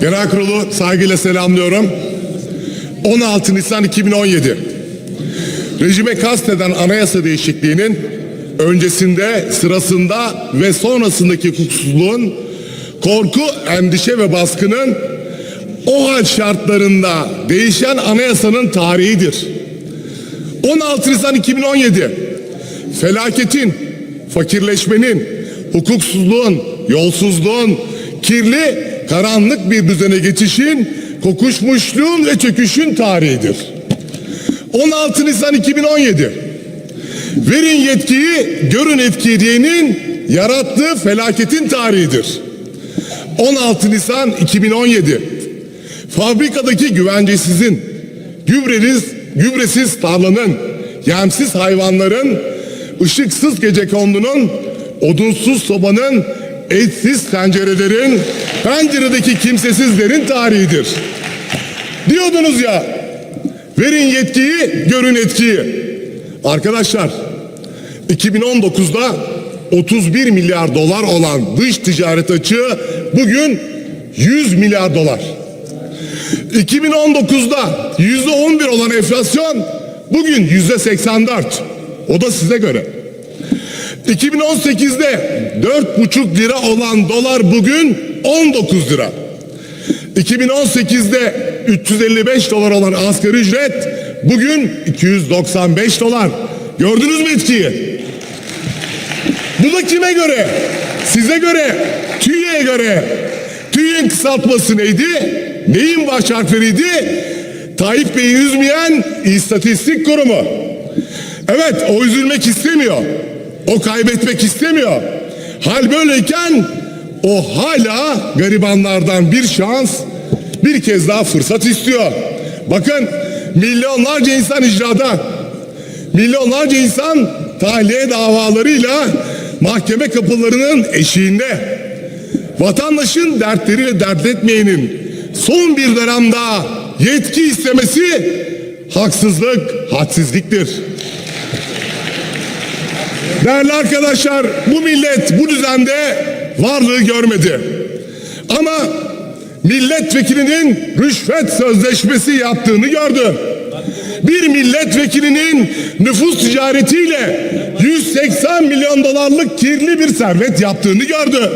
Genel Kurulu saygıyla selamlıyorum. 16 Nisan 2017. Rejime kasteden anayasa değişikliğinin öncesinde, sırasında ve sonrasındaki hukuksuzluğun korku, endişe ve baskının o hal şartlarında değişen anayasanın tarihidir. 16 Nisan 2017 felaketin, fakirleşmenin, hukuksuzluğun, yolsuzluğun, kirli, karanlık bir düzene geçişin, kokuşmuşluğun ve çöküşün tarihidir. 16 Nisan 2017 Verin yetkiyi, görün etkiyi diyenin yarattığı felaketin tarihidir. 16 Nisan 2017 Fabrikadaki güvencesizin, gübresiz, gübresiz tarlanın, yemsiz hayvanların, ışıksız gecekondunun, odunsuz sobanın, etsiz tencerelerin, penceredeki kimsesizlerin tarihidir. Diyordunuz ya, verin yetkiyi, görün etkiyi. Arkadaşlar, 2019'da 31 milyar dolar olan dış ticaret açığı bugün 100 milyar dolar. 2019'da yüzde 11 olan enflasyon bugün yüzde 84. O da size göre. 2018'de 4,5 lira olan dolar bugün 19 lira. 2018'de 355 dolar olan asgari ücret bugün 295 dolar. Gördünüz mü etkiyi? Bu da kime göre? Size göre, TÜİ'ye göre. TÜİ'nin kısaltması neydi? Neyin baş harfleriydi? Tayyip Bey'i üzmeyen İstatistik Kurumu. Evet o üzülmek istemiyor. O kaybetmek istemiyor. Hal böyleyken o hala garibanlardan bir şans, bir kez daha fırsat istiyor. Bakın milyonlarca insan icrada, milyonlarca insan tahliye davalarıyla mahkeme kapılarının eşiğinde. Vatandaşın dertleriyle dert etmeyenin son bir dönem daha yetki istemesi haksızlık, hadsizliktir. Değerli arkadaşlar bu millet bu düzende varlığı görmedi. Ama milletvekilinin rüşvet sözleşmesi yaptığını gördü. Bir milletvekilinin nüfus ticaretiyle 180 milyon dolarlık kirli bir servet yaptığını gördü.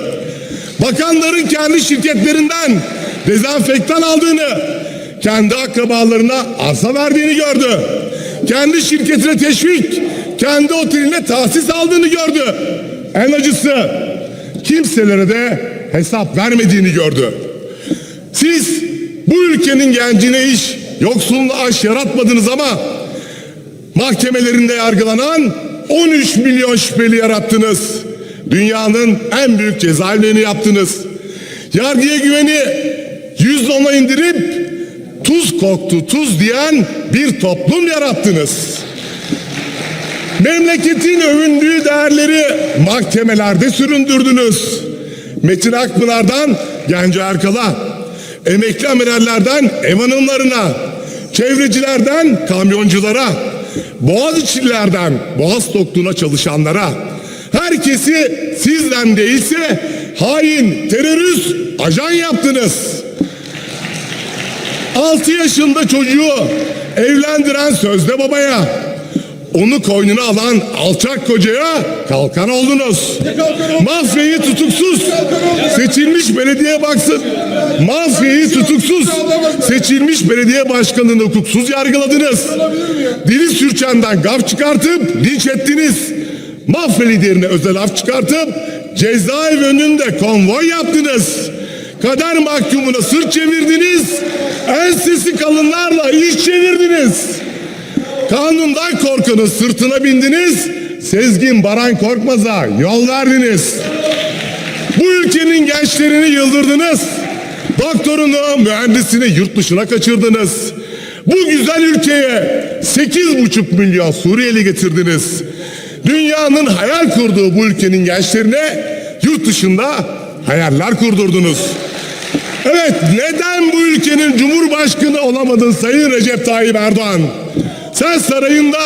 Bakanların kendi şirketlerinden dezenfektan aldığını, kendi akrabalarına arsa verdiğini gördü. Kendi şirketine teşvik, kendi oteline tahsis aldığını gördü. En acısı kimselere de hesap vermediğini gördü. Siz bu ülkenin gencine iş, yoksulluğa aş yaratmadınız ama mahkemelerinde yargılanan 13 milyon şüpheli yarattınız. Dünyanın en büyük cezaevlerini yaptınız. Yargıya güveni yüz ona indirip tuz koktu tuz diyen bir toplum yarattınız. Memleketin övündüğü değerleri mahkemelerde süründürdünüz. Metin Akpınar'dan Genco Erkal'a, emekli amirallerden ev hanımlarına, çevrecilerden kamyonculara, Boğaziçi'lilerden Boğaz Tokluğu'na çalışanlara, herkesi sizden değilse hain, terörist, ajan yaptınız. 6 yaşında çocuğu evlendiren sözde babaya, onu koynuna alan alçak kocaya kalkan oldunuz. Mafyayı tutuksuz seçilmiş belediye baksın. Mafyayı tutuksuz seçilmiş belediye başkanını hukuksuz yargıladınız. Dili sürçenden gaf çıkartıp linç ettiniz. Mafya liderine özel af çıkartıp cezaevi önünde konvoy yaptınız. Kader mahkumuna sırt çevirdiniz. Ensesi kalınlarla iş çevirdiniz. Kanundan korkanın sırtına bindiniz. Sezgin Baran Korkmaz'a yol verdiniz. Bu ülkenin gençlerini yıldırdınız. Doktorunu, mühendisini yurt dışına kaçırdınız. Bu güzel ülkeye 8,5 milyon Suriyeli getirdiniz. Dünyanın hayal kurduğu bu ülkenin gençlerine yurt dışında hayaller kurdurdunuz. Evet neden bu ülkenin cumhurbaşkanı olamadın Sayın Recep Tayyip Erdoğan? Sen sarayında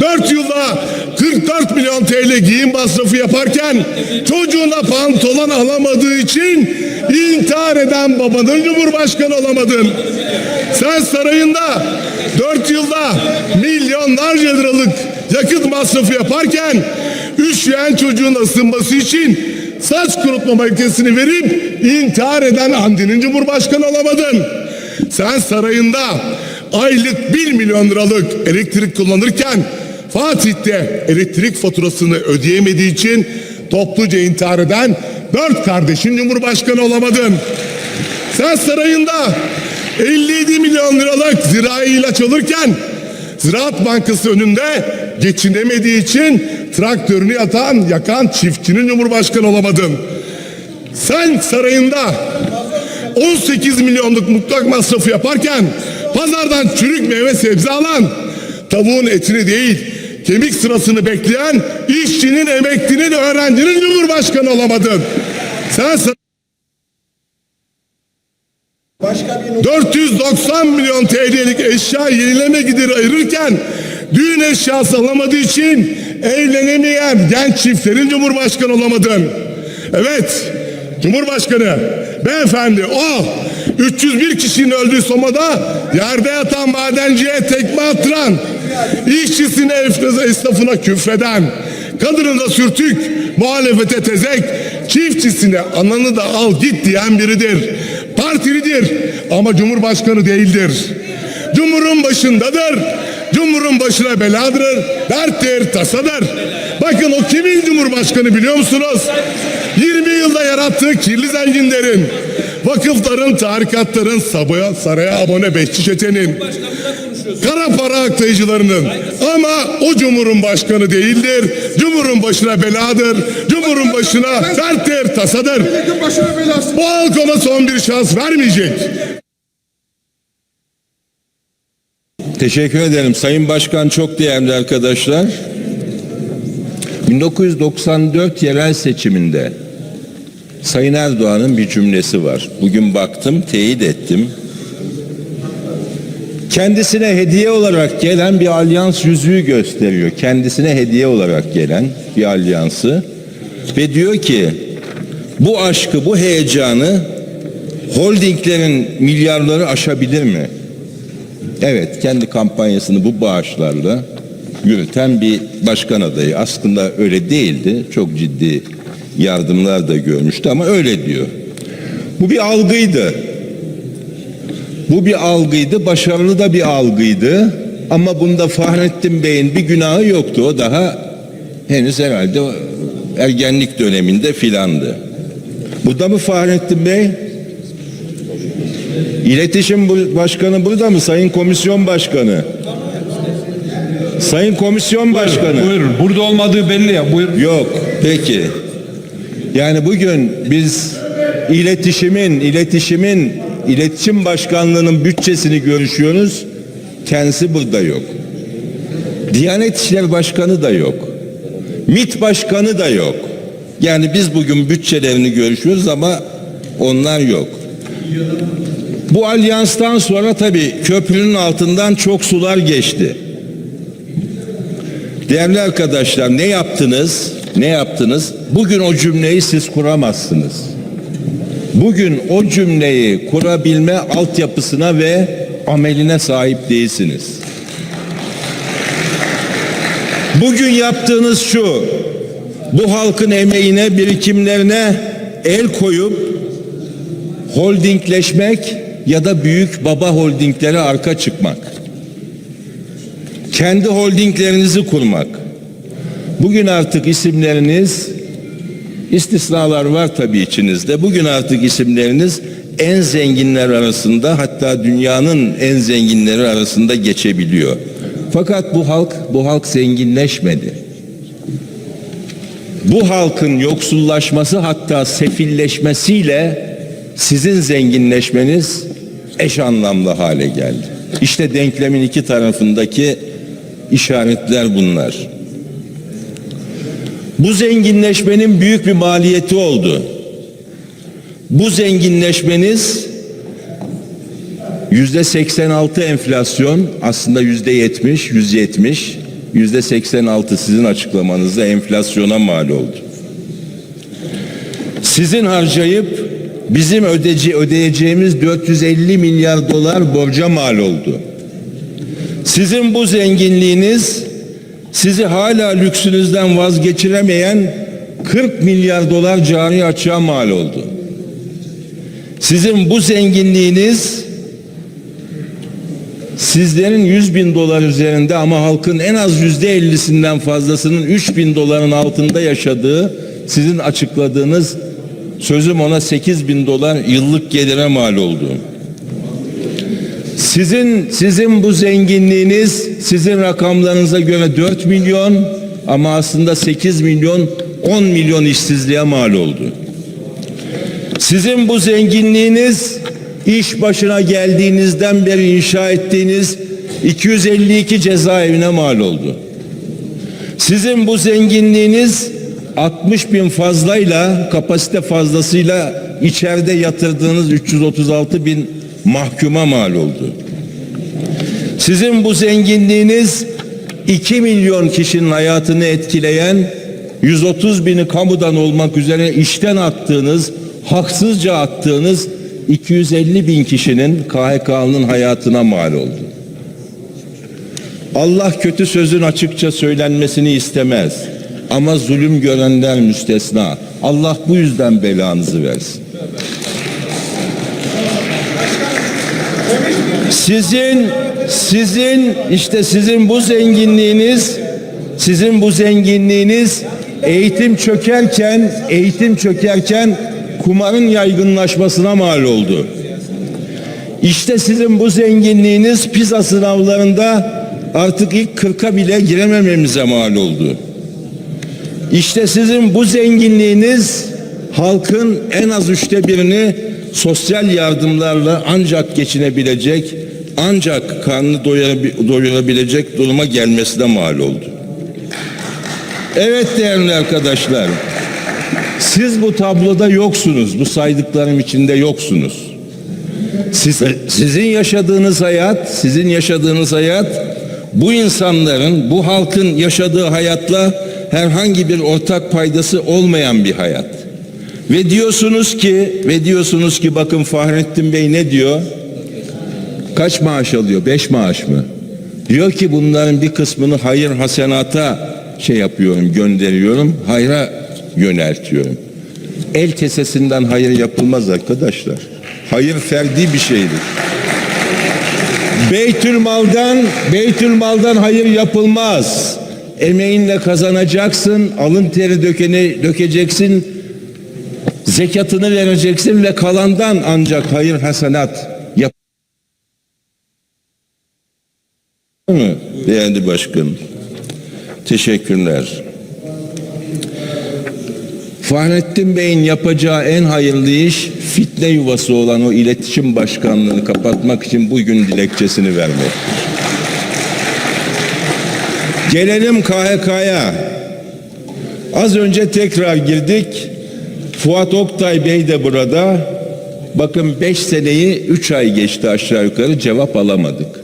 dört yılda 44 milyon TL giyim masrafı yaparken çocuğuna pantolon alamadığı için intihar eden babanın cumhurbaşkanı olamadın. Sen sarayında 4 yılda milyonlarca liralık yakıt masrafı yaparken üşüyen çocuğun ısınması için saç kurutma makinesini verip intihar eden Andi'nin cumhurbaşkanı olamadın. Sen sarayında aylık 1 milyon liralık elektrik kullanırken Fatih'te elektrik faturasını ödeyemediği için topluca intihar eden dört kardeşin cumhurbaşkanı olamadın. Sen sarayında 57 milyon liralık zirai ilaç alırken Ziraat Bankası önünde geçinemediği için traktörünü yatan, yakan çiftçinin cumhurbaşkanı olamadın. Sen sarayında 18 milyonluk mutlak masrafı yaparken pazardan çürük meyve sebze alan tavuğun etini değil kemik sırasını bekleyen işçinin, emeklinin, öğrencinin cumhurbaşkanı olamadın. Sen sa- 490 milyon TL'lik eşya yenileme gideri ayırırken düğün eşyası alamadığı için evlenemeyen genç çiftlerin cumhurbaşkanı olamadın. Evet, Cumhurbaşkanı beyefendi o 301 kişinin öldüğü Soma'da yerde yatan madenciye tekme attıran, işçisine esnafına küfreden, kadınına sürtük, muhalefete tezek, çiftçisine ananı da al git diyen biridir. Partilidir ama Cumhurbaşkanı değildir. Cumhurun başındadır. Cumhurun başına beladır, derttir, tasadır. Bakın o kimin cumhurbaşkanı biliyor musunuz? 20 yılda yarattığı kirli zenginlerin, vakıfların, tarikatların, sabaya, saraya abone bekçi çetenin, kara para aklayıcılarının ama o cumhurun başkanı değildir. Cumhurun başına beladır. Cumhurun başına derttir, tasadır. Bu halk ona son bir şans vermeyecek. Teşekkür ederim. Sayın Başkan çok değerli arkadaşlar. 1994 yerel seçiminde Sayın Erdoğan'ın bir cümlesi var. Bugün baktım, teyit ettim. Kendisine hediye olarak gelen bir alyans yüzüğü gösteriyor. Kendisine hediye olarak gelen bir alyansı. Ve diyor ki bu aşkı, bu heyecanı holdinglerin milyarları aşabilir mi? Evet, kendi kampanyasını bu bağışlarla yürüten bir başkan adayı. Aslında öyle değildi. Çok ciddi yardımlar da görmüştü ama öyle diyor. Bu bir algıydı. Bu bir algıydı, başarılı da bir algıydı. Ama bunda Fahrettin Bey'in bir günahı yoktu. O daha henüz herhalde ergenlik döneminde filandı. Burada mı Fahrettin Bey? İletişim Başkanı burada mı? Sayın Komisyon Başkanı. Sayın Komisyon Başkanı. Buyurun. Burada olmadığı belli ya. Buyurun. Yok. Peki. Yani bugün biz iletişimin, iletişimin, iletişim başkanlığının bütçesini görüşüyoruz. Kendisi burada yok. Diyanet İşleri Başkanı da yok. MİT Başkanı da yok. Yani biz bugün bütçelerini görüşüyoruz ama onlar yok. Bu alyanstan sonra tabii köprünün altından çok sular geçti. Değerli arkadaşlar ne yaptınız? Ne yaptınız? Bugün o cümleyi siz kuramazsınız. Bugün o cümleyi kurabilme altyapısına ve ameline sahip değilsiniz. Bugün yaptığınız şu. Bu halkın emeğine, birikimlerine el koyup holdingleşmek ya da büyük baba holdinglere arka çıkmak. Kendi holdinglerinizi kurmak. Bugün artık isimleriniz istisnalar var tabii içinizde. Bugün artık isimleriniz en zenginler arasında hatta dünyanın en zenginleri arasında geçebiliyor. Fakat bu halk bu halk zenginleşmedi. Bu halkın yoksullaşması hatta sefilleşmesiyle sizin zenginleşmeniz eş anlamlı hale geldi. İşte denklemin iki tarafındaki işaretler bunlar. Bu zenginleşmenin büyük bir maliyeti oldu. Bu zenginleşmeniz yüzde 86 enflasyon aslında yüzde 70, 170 yüzde 86 sizin açıklamanızda enflasyona mal oldu. Sizin harcayıp bizim ödeci ödeyeceğimiz 450 milyar dolar borca mal oldu. Sizin bu zenginliğiniz sizi hala lüksünüzden vazgeçiremeyen 40 milyar dolar cari açığa mal oldu. Sizin bu zenginliğiniz sizlerin 100 bin dolar üzerinde ama halkın en az yüzde ellisinden fazlasının 3 bin doların altında yaşadığı sizin açıkladığınız sözüm ona 8 bin dolar yıllık gelire mal oldu. Sizin sizin bu zenginliğiniz sizin rakamlarınıza göre 4 milyon ama aslında 8 milyon 10 milyon işsizliğe mal oldu. Sizin bu zenginliğiniz iş başına geldiğinizden beri inşa ettiğiniz 252 cezaevine mal oldu. Sizin bu zenginliğiniz 60 bin fazlayla kapasite fazlasıyla içeride yatırdığınız 336 bin mahkuma mal oldu. Sizin bu zenginliğiniz 2 milyon kişinin hayatını etkileyen 130 bini kamudan olmak üzere işten attığınız, haksızca attığınız 250 bin kişinin KHK'nın hayatına mal oldu. Allah kötü sözün açıkça söylenmesini istemez. Ama zulüm görenler müstesna. Allah bu yüzden belanızı versin. Sizin sizin işte sizin bu zenginliğiniz sizin bu zenginliğiniz eğitim çökerken eğitim çökerken kumarın yaygınlaşmasına mal oldu. İşte sizin bu zenginliğiniz pizza sınavlarında artık ilk 40'a bile giremememize mal oldu. İşte sizin bu zenginliğiniz halkın en az üçte birini sosyal yardımlarla ancak geçinebilecek, ancak karnını doyurabi- doyurabilecek duruma gelmesine mal oldu. Evet değerli arkadaşlar, siz bu tabloda yoksunuz, bu saydıklarım içinde yoksunuz. Siz, sizin yaşadığınız hayat, sizin yaşadığınız hayat bu insanların, bu halkın yaşadığı hayatla herhangi bir ortak paydası olmayan bir hayat. Ve diyorsunuz ki, ve diyorsunuz ki bakın Fahrettin Bey ne diyor? Kaç maaş alıyor? Beş maaş mı? Diyor ki bunların bir kısmını hayır hasenata şey yapıyorum, gönderiyorum, hayra yöneltiyorum. El kesesinden hayır yapılmaz arkadaşlar. Hayır ferdi bir şeydir. Beytülmal'dan Beytülmal'dan hayır yapılmaz. Emeğinle kazanacaksın, alın teri dökeni dökeceksin, zekatını vereceksin ve kalandan ancak hayır hasenat yap. mı değerli başkanım? Teşekkürler. Fahrettin Bey'in yapacağı en hayırlı iş fitne yuvası olan o iletişim başkanlığını kapatmak için bugün dilekçesini vermek. Gelelim KHK'ya. Az önce tekrar girdik. Fuat Oktay Bey de burada. Bakın 5 seneyi 3 ay geçti aşağı yukarı cevap alamadık.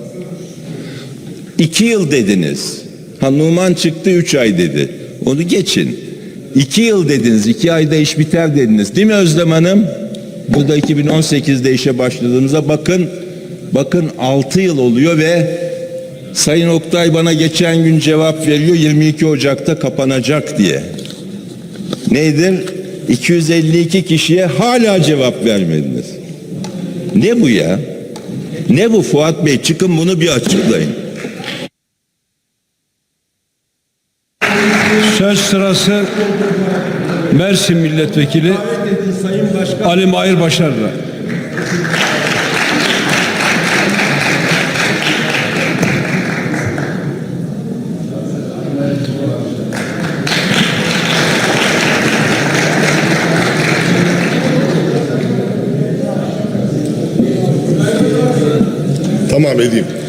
2 yıl dediniz. Ha Numan çıktı 3 ay dedi. Onu geçin. 2 yıl dediniz. 2 ayda iş biter dediniz. Değil mi Özlem Hanım? Burada 2018'de işe başladığımıza bakın. Bakın 6 yıl oluyor ve Sayın Oktay bana geçen gün cevap veriyor 22 Ocak'ta kapanacak diye. Nedir? 252 kişiye hala cevap vermediniz. Ne bu ya? Ne bu Fuat Bey? Çıkın bunu bir açıklayın. Söz sırası Mersin Milletvekili Ali Mahir Başar'da. Tamam edeyim.